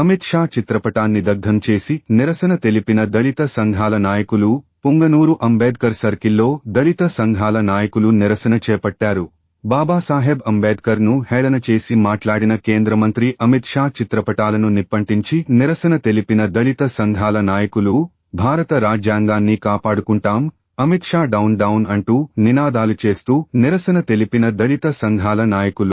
అమిత్ షా చిత్రపటాన్ని దగ్ధం చేసి నిరసన తెలిపిన దళిత సంఘాల నాయకులు పుంగనూరు అంబేద్కర్ సర్కిల్లో దళిత సంఘాల నాయకులు నిరసన చేపట్టారు. బాబాసాహెబ్ అంబేద్కర్ను హేళన చేసి మాట్లాడిన కేంద్ర మంత్రి అమిత్ షా చిత్రపటాలను నిప్పంటించి నిరసన తెలిపిన దళిత సంఘాల నాయకులు భారత రాజ్యాంగాన్ని కాపాడుకుంటాం అమిత్ షా డౌన్ డౌన్ అంటూ నినాదాలు చేస్తూ నిరసన తెలిపిన దళిత సంఘాల నాయకులు.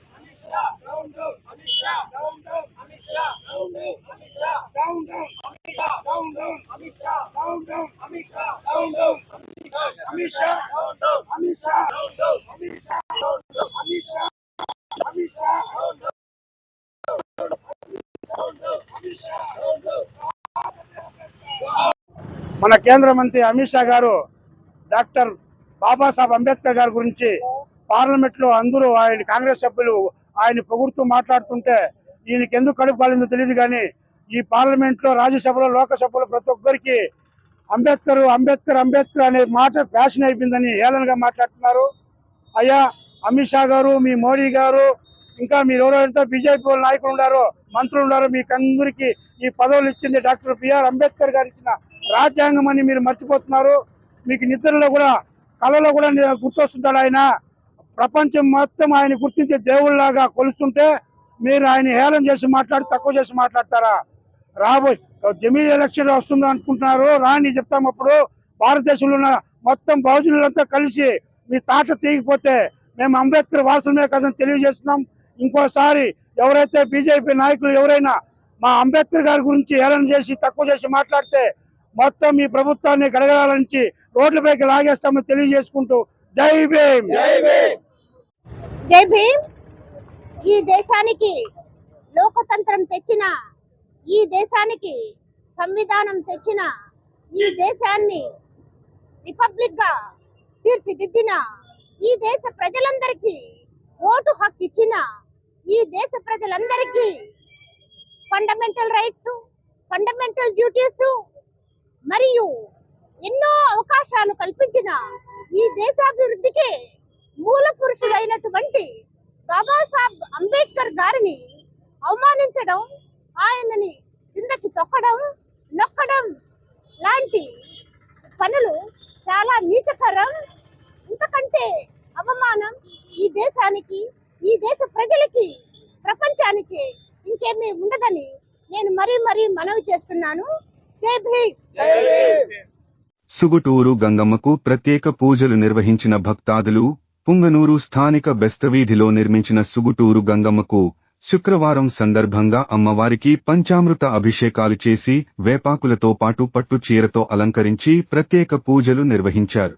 మన కేంద్ర మంత్రి అమిత్ షా గారు డాక్టర్ బాబాసాహెబ్ అంబేద్కర్ గారి గురించి పార్లమెంట్లో అందరూ ఆయన కాంగ్రెస్ సభ్యులు ఆయన పొగుడుతూ మాట్లాడుతుంటే ఈయనకి ఎందుకు కడుపు కాలిందో తెలియదు కానీ ఈ పార్లమెంట్లో రాజ్యసభలో లోకసభలో ప్రతి ఒక్కరికి అంబేద్కర్ అంబేద్కర్ అంబేద్కర్ అనే మాట ఫ్యాషన్ అయిపోయిందని హేళనగా మాట్లాడుతున్నారు. అయ్యా అమిత్ షా గారు మీ మోడీ గారు ఇంకా మీరు ఎవరైతే బీజేపీ నాయకులు ఉన్నారో మంత్రులు ఉన్నారో మీకు అందరికి ఈ పదవులు ఇచ్చింది డాక్టర్ బిఆర్ అంబేద్కర్ గారు ఇచ్చిన రాజ్యాంగం అని మీరు మర్చిపోతున్నారు. మీకు నిద్రలో కూడా కళలో కూడా గుర్తొస్తుంటాడు ఆయన. ప్రపంచం మొత్తం ఆయన గుర్తించే దేవుళ్ళలాగా కొలుస్తుంటే మీరు ఆయన హేళన చేసి మాట్లాడి తక్కువ చేసి మాట్లాడతారా? రాబోయ్ జమీన్ ఎలక్షన్ వస్తుంది అనుకుంటున్నారు. రాని చెప్తాం అప్పుడు. భారతదేశంలో ఉన్న మొత్తం బహుజనులంతా కలిసి మీ తాట తీగిపోతే మేము అంబేద్కర్ వారసులమే కదని తెలియజేస్తున్నాం. ఇంకోసారి ఎవరైతే బీజేపీ నాయకులు ఎవరైనా మా అంబేద్కర్ గారి గురించి హేళన చేసి తక్కువ చేసి మాట్లాడితే మొత్తం ఈ ప్రభుత్వాన్ని గడగడాలని రోడ్లపైకి లాగేస్తామని తెలియజేసుకుంటూ జై భీమ్. జై భీమ్. ఈ దేశానికి లోకతంత్రం తెచ్చిన ఈ దేశానికి సంవిధానం తెచ్చిన ఈ దేశాన్ని రిపబ్లిక్గా తీర్చిదిద్దిన ఈ దేశ ప్రజలందరికీ ఓటు హక్కు ఇచ్చిన ఈ దేశ ప్రజలందరికీ ఫండమెంటల్ రైట్స్ ఫండమెంటల్ డ్యూటీస్ మరియు ఎన్నో అవకాశాలు కల్పించిన ఈ దేశాభివృద్ధికి మూల పురుషుడైనటువంటి బాబాసాహెబ్ అంబేద్కర్ గారిని అవమానించడం ఆయనని కిందకి తొక్కడం నొక్కడం లాంటి పనులు చాలా నీచకరం. ఇంతకంటే అవమానం ఈ దేశానికి ఈ దేశ ప్రజలకి ప్రపంచానికి ఇంకేమీ ఉండదని నేను మరీ మరీ మనవి చేస్తున్నాను. జై భీమ్! సుగుటూరు గంగమ్మకు ప్రత్యేక పూజలు నిర్వహించిన భక్తాదులు పుంగనూరు స్థానిక బెస్తవీధిలో నిర్మించిన సుగుటూరు గంగమ్మకు శుక్రవారం సందర్భంగా అమ్మవారికి పంచామృత అభిషేకాలు చేసి వేపాకులతో పాటు పట్టు చీరతో అలంకరించి ప్రత్యేక పూజలు నిర్వహించారు.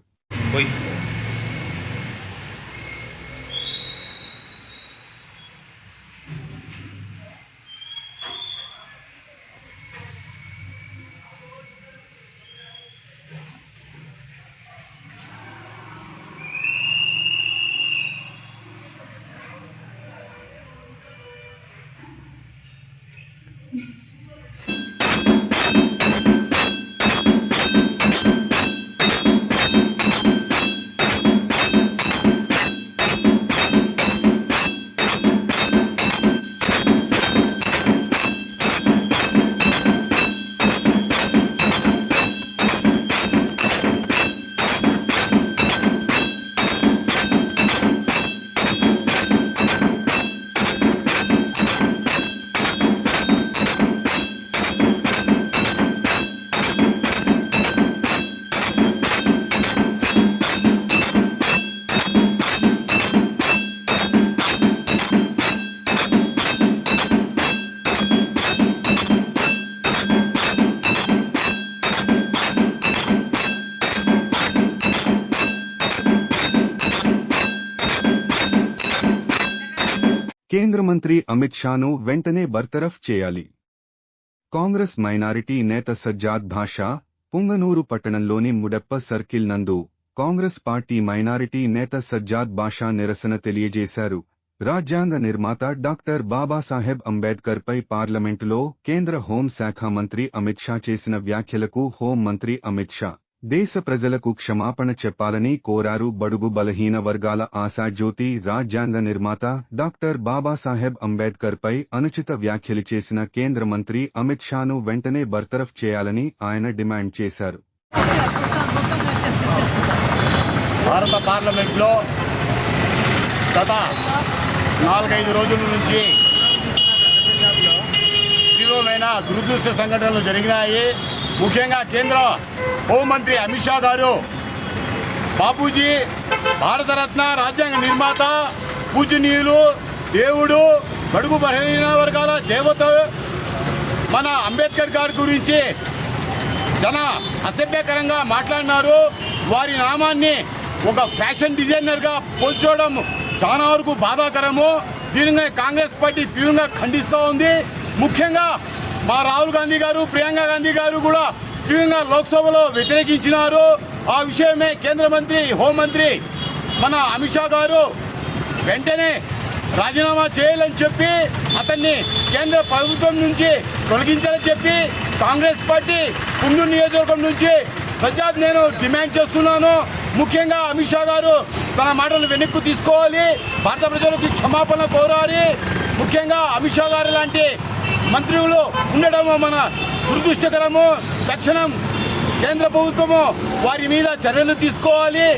మంత్రి అమిత్ షాను వెంటనే బర్తరఫ్ చేయాలి. కాంగ్రెస్ మైనారిటీ నేత సజ్జాద్ భాషా పుంగనూరు పట్టణంలోని ముడప్ప సర్కిల్ నందు కాంగ్రెస్ పార్టీ మైనారిటీ నేత సజ్జాద్ బాషా నిరసన తెలియజేశారు. రాజ్యాంగ నిర్మాత డాక్టర్ బాబాసాహెబ్ అంబేద్కర్ పై పార్లమెంటులో కేంద్ర హోంశాఖ మంత్రి అమిత్ షా చేసిన వ్యాఖ్యలకు హోం మంత్రి అమిత్ షా దేశ ప్రజలకు క్షమాపణ చెప్పాలని కోరారు బడుగు బలహీన వర్గాల ఆశాజ్యోతి రాజ్యాంగ నిర్మాత డాక్టర్ బాబాసాహెబ్ అంబేద్కర్ పై అనుచిత వ్యాఖ్యలు చేసిన కేంద్ర మంత్రి అమిత్ షాను వెంటనే బర్తరఫ్ చేయాలని ఆయన డిమాండ్ చేశారు. భారత పార్లమెంట్లో గత నాలుగైదు రోజుల నుంచి తీవ్రమైన దురదృష్ట సంఘటనలు జరిగినాయి. ముఖ్యంగా కేంద్ర హోంమంత్రి అమిత్ షా గారు బాపూజీ భారతరత్న రాజ్యాంగ నిర్మాత పూజనీయులు దేవుడు బడుగు బలహీన వర్గాల దేవత మన అంబేద్కర్ గారి గురించి జన అసభ్యకరంగా మాట్లాడినారు. వారి నామాన్ని ఒక ఫ్యాషన్ డిజైనర్గా పోల్చోవడం చాలా వరకు బాధాకరము. దీనిని కాంగ్రెస్ పార్టీ తీవ్రంగా ఖండిస్తూ ఉంది. ముఖ్యంగా మా రాహుల్ గాంధీ గారు ప్రియాంక గాంధీ గారు కూడా తీవ్రంగా లోక్సభలో వ్యతిరేకించినారు. ఆ విషయమే కేంద్ర మంత్రి హోంమంత్రి మన అమిత్ షా గారు వెంటనే రాజీనామా చేయాలని చెప్పి అతన్ని కేంద్ర ప్రభుత్వం నుంచి తొలగించాలని చెప్పి కాంగ్రెస్ పార్టీ కుందూరు నియోజకవర్గం నుంచి సజ్జాద్ నేను డిమాండ్ చేస్తున్నాను. ముఖ్యంగా అమిత్ షా గారు తన మాటలు వెనక్కు తీసుకోవాలి. భారత ప్రజలకు క్షమాపణ కోరాలి. ముఖ్యంగా అమిత్ షా గారు లాంటి మంత్రులు ఉండడము మన దురదృష్టకరము. తక్షణం కేంద్ర ప్రభుత్వము వారి మీద చర్యలు తీసుకోవాలి.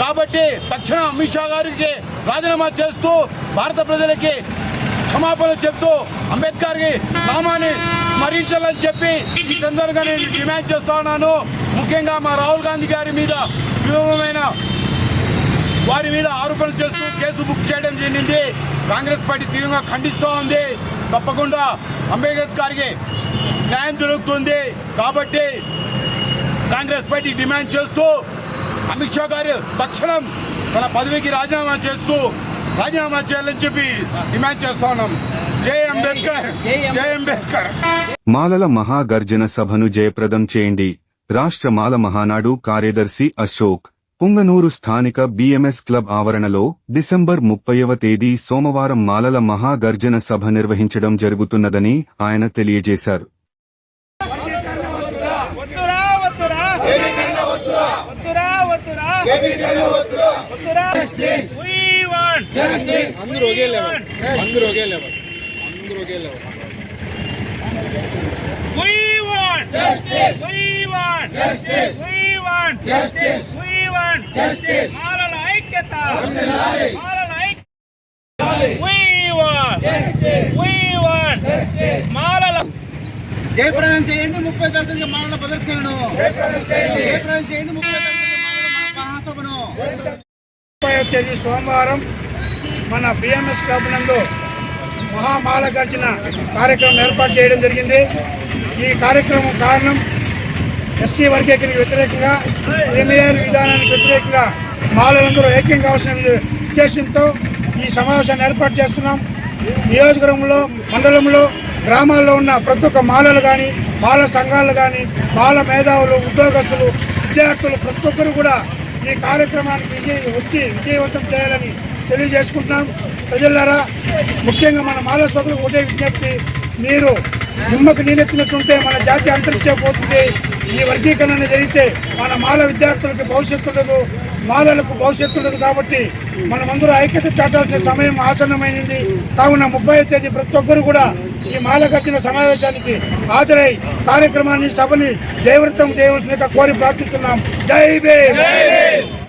కాబట్టి తక్షణం అమిత్ షా గారికి రాజీనామా చేస్తూ భారత ప్రజలకి క్షమాపణ చెప్తూ అంబేద్కర్కి నామాన్ని స్మరించాలని చెప్పి ఈ సందర్భంగా నేను డిమాండ్ చేస్తున్నాను ముఖ్యంగా మా రాహుల్ గాంధీ గారి మీద తీవ్రమైన వారి మీద ఆరోపణలు చేస్తూ కేసు బుక్ చేయడం జరిగింది. కాంగ్రెస్ పార్టీ తీవ్రంగా ఖండిస్తూ ఉంది. తప్పకుండా అంబేద్కర్ గారికి న్యాయం దొరుకుతుంది కాబట్టి కాంగ్రెస్ పార్టీ డిమాండ్ చేస్తూ అమిత్ షా గారు తక్షణం తన పదవికి రాజీనామా చేస్తూ రాజీనామా చేయాలని చెప్పి డిమాండ్ చేస్తా ఉన్నాం. జై అంబేద్కర్. జై అంబేద్కర్. మాలల మహాగర్జన సభను జయప్రదం చేయండి. రాష్ట్ర మాల మహానాడు కార్యదర్శి అశోక్. పుంగనూరు స్థానిక బిఎంఎస్ క్లబ్ ఆవరణలో డిసెంబర్ ముప్పైవ తేదీ సోమవారం మాలల మహాగర్జన సభ నిర్వహించడం జరుగుతున్నదని ఆయన తెలియజేశారు. We want justice. We want justice. We want justice. We want justice. మాలల ఐక్యత. మాలల ఐక్యత justice. We want. Justice. మాలల జయప్రదం చేయండి ముప్పై తరగతి మానవ ప్రదర్శనను. జయప్రదం చేయండి. ముప్పై తరగతి మానవ మహాసభను. ముప్పై తేదీ సోమవారం మన బిఎంఎస్ క్లబ్ నందు మహామాల గర్జన కార్యక్రమం ఏర్పాటు చేయడం జరిగింది. ఈ కార్యక్రమం కారణం ఎస్టీ వర్గీకరణకు వ్యతిరేకంగా ఎన్ఏఆర్ విధానానికి వ్యతిరేకంగా మాలలందరూ ఐక్యం కావాల్సిన ఉద్దేశంతో ఈ సమావేశాన్ని ఏర్పాటు చేస్తున్నాం. నియోజకవర్గంలో మండలంలో గ్రామాల్లో ఉన్న ప్రతి ఒక్క మాలలు కానీ మాల సంఘాలు కానీ మాల మేధావులు ఉద్యోగస్తులు విద్యార్థులు ప్రతి ఒక్కరు కూడా ఈ కార్యక్రమానికి విజయ వచ్చి విజయవంతం చేయాలని తెలియజేసుకుంటున్నాం. ప్రజలారా ముఖ్యంగా మన మాల సోదరులకు ఒకటే విజ్ఞప్తి. నీరు నిమ్మకు నీరెత్తినట్టుంటే మన జాతి అంతరించిపోతుంది ఈ వర్గీకరణ జరిగితే మన మాల విద్యార్థులకు భవిష్యత్తు ఉండదు మాలలకు భవిష్యత్తు ఉండదు కాబట్టి మనమందరూ ఐక్యత చాటాల్సిన సమయం ఆసన్నమైనది కావున ముప్పై తేదీ ప్రతి ఒక్కరు కూడా ఈ మాల కట్టిన సమావేశానికి హాజరై కార్యక్రమాన్ని సభని జయవృత్తం చేయవలసిన కోరి ప్రార్థిస్తున్నాం. జై భీమ్!